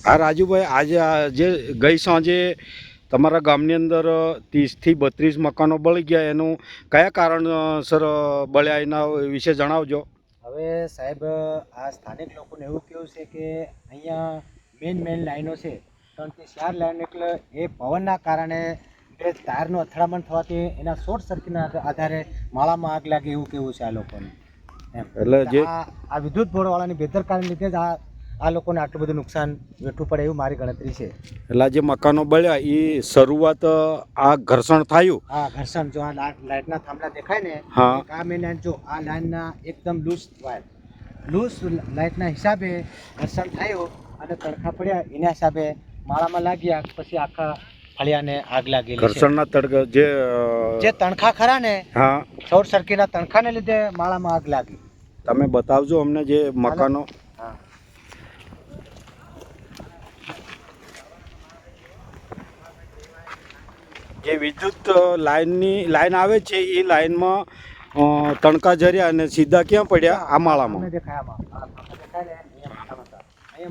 આ રાજુભાઈ આજે આ જે ગઈ સાંજે તમારા ગામની અંદર ત્રીસથી બત્રીસ મકાનો બળી ગયા એનું કયા કારણસર બળ્યા એના વિશે જણાવજો. હવે સાહેબ આ સ્થાનિક લોકોને એવું કેવું છે કે અહીંયા મેઇન મેઇન લાઈનો છે. ત્રણથી ચાર લાઈન એટલે એ પવનના કારણે એ તારનું અથડામણ થવાથી એના શોર્ટ સર્કિટના આધારે માળામાં આગ લાગે એવું કેવું છે આ લોકોને. એમ. એટલે જે આ આ વિદ્યુત બોર્ડવાળાની બેદરકારી લીધે જ આ આ લોકોને આટલું બધું નુકસાન વેઠવું પડે એવું મારી ગણતરી છે. એટલે જે મકાનો બળ્યા એ શરૂઆત આ ઘર્ષણ થયું? આ ઘર્ષણ. જો આ લાઇટના થાંભલા દેખાય ને હા. આ મેં લાઈન જો આ લાઇનના એકદમ લૂઝ વાયર. લૂઝ લાઇટના હિસાબે ઘર્ષણ થયું અને તડકા પડ્યા. એના હિસાબે માળામાં લાગ્યા પછી આખા ફળિયાને આગ લાગી ઘર્ષણના તડક જે જે તણખા ખરા ને હા. શોર્ટ સર્કિટના તણખાને લીધે માળામાં આગ લાગી. તમે બતાવજો અમને જે મકાનો જે વિદ્યુત લાઇનની લાઇન આવે છે એ લાઈનમાં તણકા જર્યા અને સીધા ક્યાં પડ્યા? આ માળામાં. એ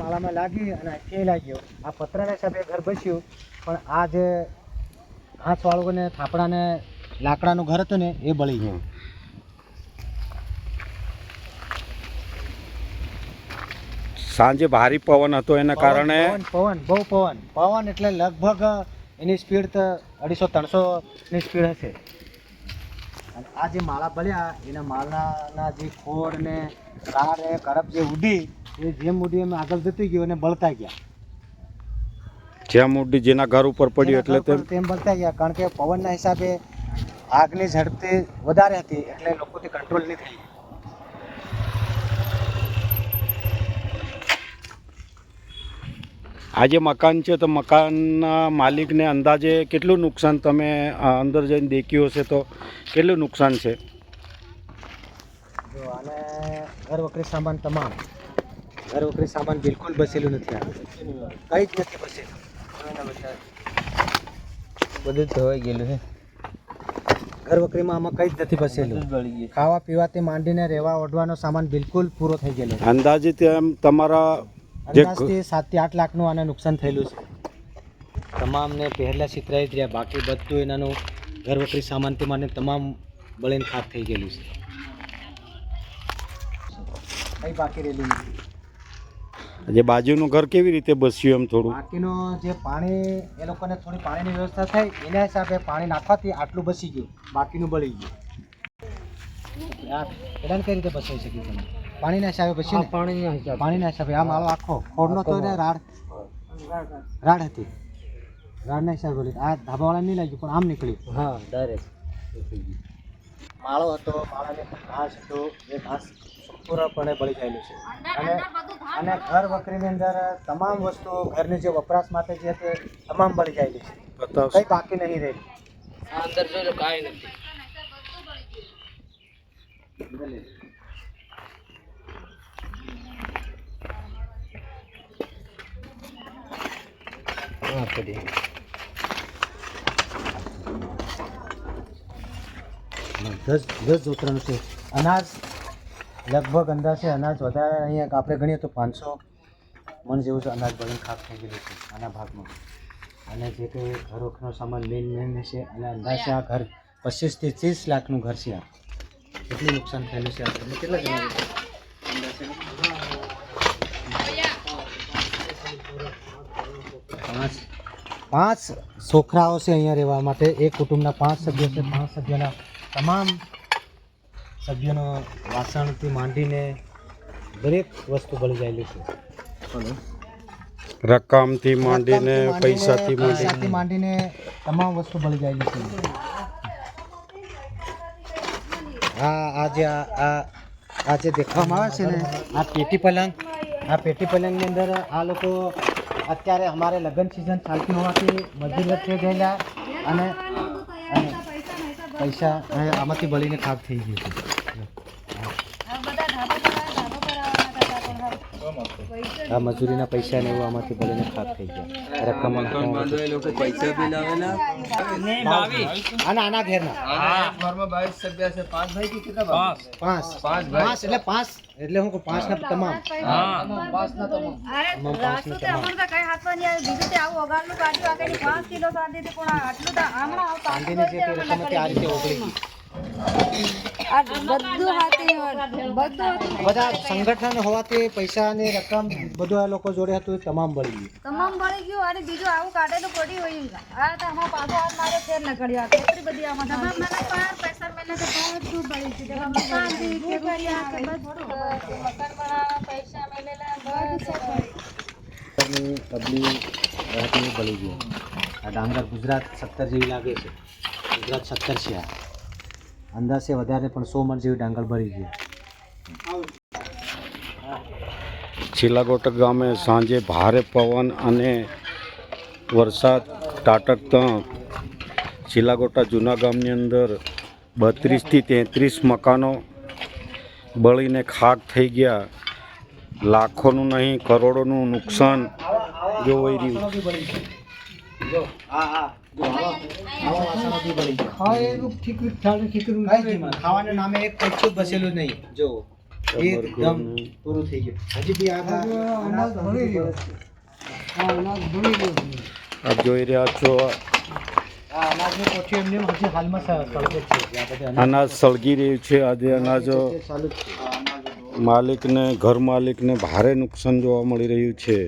માળામાં લાગી અને ક્યાંય લાગ્યો. આ પતરાના હિસાબે ઘર બસ્યું પણ આ જે હાથ ને થાપડાને લાકડાનું ઘર હતું ને એ બળી ગયું. સાંજે ભારે પવન હતો એના કારણે. પવન પવન બહુ પવન. પવન એટલે લગભગ એની સ્પીડ તો અઢીસો ત્રણસોની સ્પીડ હશે. અને આ જે માળા ભલ્યા એના માળાના જે ખોડ ને રાડ એ કરપ જે ઉડી એ જેમ ઉડી એમ આગળ જતી ગયું અને બળતા ગયા. જ્યાં ઉડી જેના ઘર ઉપર પડ્યું એટલે તેમ બળતા ગયા કારણ કે પવનના હિસાબે આગની ઝડપથી વધારે હતી એટલે લોકોથી કંટ્રોલ નહીં થઈ. આ જે મકાન છે તો મકાનના માલિકને અંદાજે કેટલું નુકસાન તમે અંદર જઈને દેખ્યું હશે તો કેટલું નુકસાન છે? જો આને ઘર વખરી સામાન તમામ. ઘર વકરી સામાન બિલકુલ બસેલું નથી આ. કંઈ જ નથી બસેલું. બધું ધોવાઈ ગયેલું છે. ઘર વકરીમાં આમાં કંઈ જ નથી બસેલું. ખાવા પીવાથી માંડીને રહેવા ઓઢવાનો સામાન બિલકુલ પૂરો થઈ ગયેલો છે. અંદાજે તેમ તમારા અંદાજથી સાતથી આઠ લાખનું આને નુકસાન થયેલું છે. તમામને પહેલા છિતરાઈ જ રહ્યા બાકી બધું એનાનું ઘર વકરી સામાનથી માને તમામ બળીને ખાક થઈ ગયેલું છે. કંઈ બાકી રહેલું નથી. જે બાજુનું ઘર કેવી રીતે બસ્યું એમ થોડું? બાકીનું જે પાણી એ લોકોને થોડી પાણીની વ્યવસ્થા થઈ એના હિસાબે પાણી નાખવાથી આટલું બસી ગયું બાકીનું બળી ગયું. પેલાને કઈ રીતે બસાવી શક્યું તમે? પાણીના હિસાબે પછી પાણી પાણીના હિસાબ. પાણીના હિસાબે. આ માળો આખો ખોડનો તો એને રાડ રાડ હતી. રાડના હિસાબે બોલી. આ ધાબાવાળા નહીં લાગ્યું પણ આમ નીકળ્યું. હા ડાયરેક્ટ માળો હતો માળાની ઘાસ હતો એ ઘાસ સંપૂર્ણપણે બળી ગયેલું છે. અને અને ઘર વકરીની અંદર તમામ વસ્તુઓ ઘરની જે વપરાશ માટે જે છે તમામ બળી ગયેલી છે. કંઈ બાકી નહીં રહી. અંદર જોજો કાંઈ નથી. હા પડી દસ દસ ઉતરણ છે. અનાજ લગભગ અંદાજે અનાજ વધારે અહીંયા આપણે ગણીએ તો પાંચસો મણ જેવું છે અનાજ ભરીને ખાક થઈ ગયેલું છે આના ભાગમાં. અને જે કંઈ ઘર વખતનો સામાન મેન મેન છે અને અંદાજે આ ઘર પચીસથી ત્રીસ લાખનું ઘર છે આ. કેટલું નુકસાન થયેલું છે આપણે કેટલા જણાવ્યું પાંચ. પાંચ છોકરાઓ છે અહીંયા રહેવા માટે. એક કુટુંબના પાંચ સભ્યો છે. પાંચ સભ્યોના તમામ સભ્યોનો વાસણથી માંડીને દરેક વસ્તુ બળી જાયેલી છે. રકમથી માંડીને પૈસાથી માંડીને. માંડીને તમામ વસ્તુ બળી જાય છે. આ આજે આ આ આ જે દેખવામાં આવે છે ને આ પેટી પલંગ આ પેટી પલંગની અંદર આ લોકો અત્યારે અમારે લગ્ન સિઝન ચાલતી હોવાથી મજૂર વચ્ચે ગયેલા અને પૈસા આમાંથી બળીને ખાક થઈ ગયું છે બધા ધાબા પર આ મજૂરીના પૈસા ને એવું આમાંથી બળીને ખાક થઈ ગયા. રકમ પૈસા બી લાવેલા. આના આના ઘેરના. ઘરમાં બાવીસ સભ્ય છે. પાંચ ભાઈ કે કેટલા પાંચ. પાંચ. પાંચ એટલે પાંચ. એટલે હું કહું પાંચ ના તમામ. પાંચ ના તમામ. અમારે તો કઈ હાથમાં નહીં આવે. બીજું તે આવું વગાડલું કાઢ્યું આગળ પાંચ કિલો ચાંદીની જે રકમ આ રીતે ઓગળી ગઈ. બધું હાથી બધું બધા સંગઠન હોવાથી પૈસા ને રકમ બધું આ લોકો જોડે હતું એ તમામ બળી ગયું. તમામ બળી ગયું અને બીજું આવું કાઢેલું પડી હોય આ તો આમાં પાછો હાથ મારે ફેર ન કર્યો આ બધી આમાં તમામ મને પાર પૈસા મેલે તો બધું બળી ગયું મકાન કે મકાન બનાવવા પૈસા મેલેલા બધું બળી ની તબલી રહેતી બળી ગઈ. આ ડાંગર ગુજરાત સત્તર જેવી લાગે છે. ગુજરાત સત્તર છે આ. અંદાજે વધારે પણ સો મણ જેવી ડાંગર ભરી ગઈ ચીલાગોટા ગામે સાંજે ભારે પવન અને વરસાદ તાટકતા છીલાગોટા જૂના ગામની અંદર બત્રીસથી તેત્રીસ મકાનો બળીને ખાક થઈ ગયા. લાખોનું નહીં, કરોડોનું નુકસાન જોવાઈ રહ્યું. ખાવાના નામે એક કચ્છું બસેલું નહીં. જો એકદમ પૂરું થઈ ગયું. હજી બી આ અનાજ જોઈ રહ્યા છો. અનાજ સળગી રહ્યું છે આજે અનાજ માલિકને ઘર માલિકને ભારે નુકસાન જોવા મળી રહ્યું છે.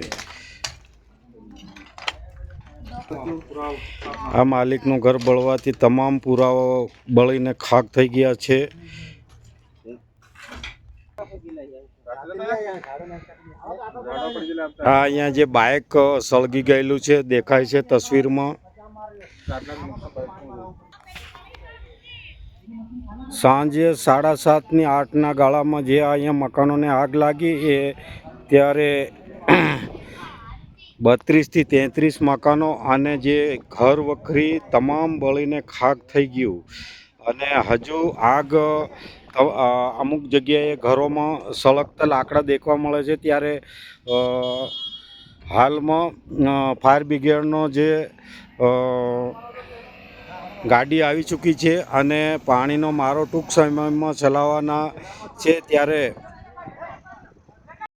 આ માલિકનું ઘર બળવાથી તમામ પુરાવાઓ બળીને ખાક થઈ ગયા છે. આ અહીંયા જે બાઇક સળગી ગયેલું છે, દેખાય છે તસવીરમાં. સાંજે સાડા સાતની આઠના ગાળામાં જે અહીંયા મકાનોને આગ લાગી, એ ત્યારે બત્રીસથી તેત્રીસ મકાનો અને જે ઘર વખરી તમામ બળીને ખાક થઈ ગયું. અને હજુ આગ અમુક જગ્યાએ ઘરોમાં સળગતા લાકડા દેખવા મળે છે. ત્યારે હાલમાં ફાયર બ્રિગેડનો જે ગાડી આવી ચૂકી છે અને પાણીનો મારો ટૂંક સમયમાં ચલાવવાના છે. ત્યારે